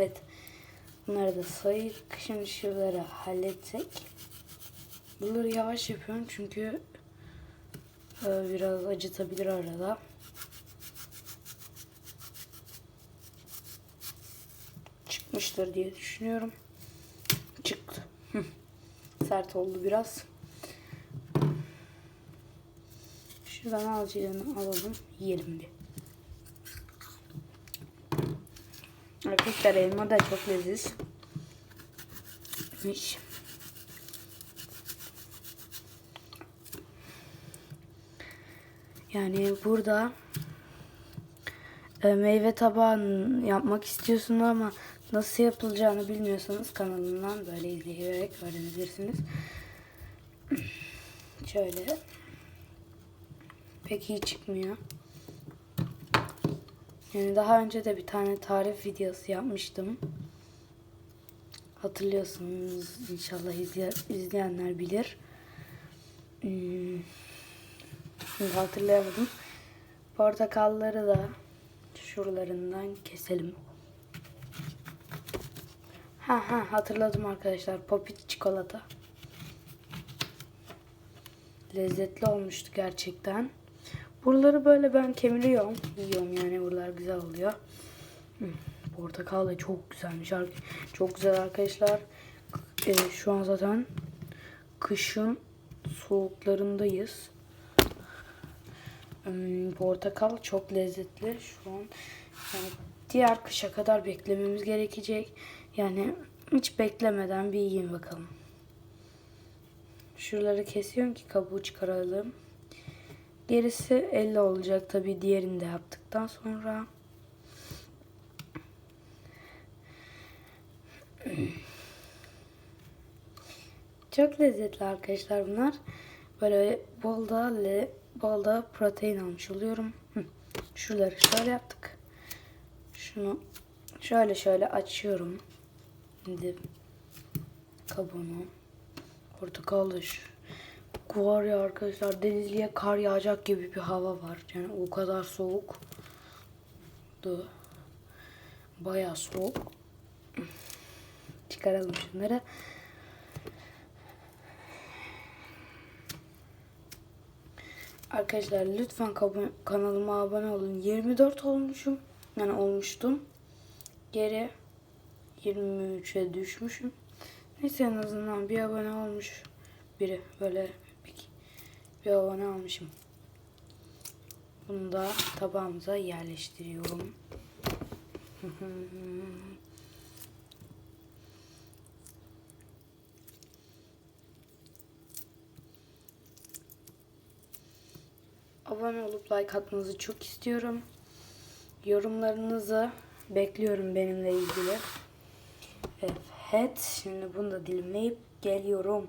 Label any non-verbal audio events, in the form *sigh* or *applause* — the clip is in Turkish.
Evet. Bunları da sayıp şimdi şuraları halletsek. Bunları yavaş yapıyorum çünkü e, biraz acıtabilir arada. Çıkmıştır diye düşünüyorum. Çıktı. Sert oldu biraz. Şuradan alacağını alalım. Yiyelim bir. Arkadaşlar elma da çok leziz. Miş. Yani burada e, meyve tabağı yapmak istiyorsunuz ama nasıl yapılacağını bilmiyorsanız kanalımdan böyle izleyerek öğrenebilirsiniz. *clears throat* Şöyle pek iyi çıkmıyor. Yani daha önce de bir tane tarif videosu yapmıştım. Hatırlıyorsunuz inşallah izle- izleyenler bilir. Hmm, Şimdi hatırlayamadım. Portakalları da şuralarından keselim. Ha ha hatırladım arkadaşlar. Popit çikolata. Lezzetli olmuştu gerçekten. Buraları böyle ben kemiriyorum. Yiyorum yani buralar güzel oluyor. Hmm, Portakal da çok güzelmiş. Çok güzel arkadaşlar. Ee, şu an zaten kışın soğuklarındayız. Hmm, Portakal çok lezzetli. Şu an diğer kışa kadar beklememiz gerekecek. Yani hiç beklemeden bir yiyin bakalım. Şuraları kesiyorum ki kabuğu çıkaralım. Gerisi elle olacak tabii diğerini de yaptıktan sonra. Çok lezzetli arkadaşlar bunlar. Böyle bol da, le, bol da protein almış oluyorum. Şuraları şöyle yaptık. Şunu şöyle şöyle açıyorum. Şimdi kabuğunu. Portakal da şu. Var ya arkadaşlar Denizli'ye kar yağacak gibi bir hava var. Yani o kadar soğuk. Du. Bayağı soğuk. Çıkaralım şunları. Arkadaşlar lütfen kanalıma abone olun. 24 olmuşum. Yani olmuştum. Geri 23'e düşmüşüm. Neyse en azından bir abone olmuş biri böyle bir abone almışım. Bunu da tabağımıza yerleştiriyorum. *laughs* Abone olup like atmanızı çok istiyorum. Yorumlarınızı bekliyorum benimle ilgili. Evet, şimdi bunu da dilimleyip geliyorum.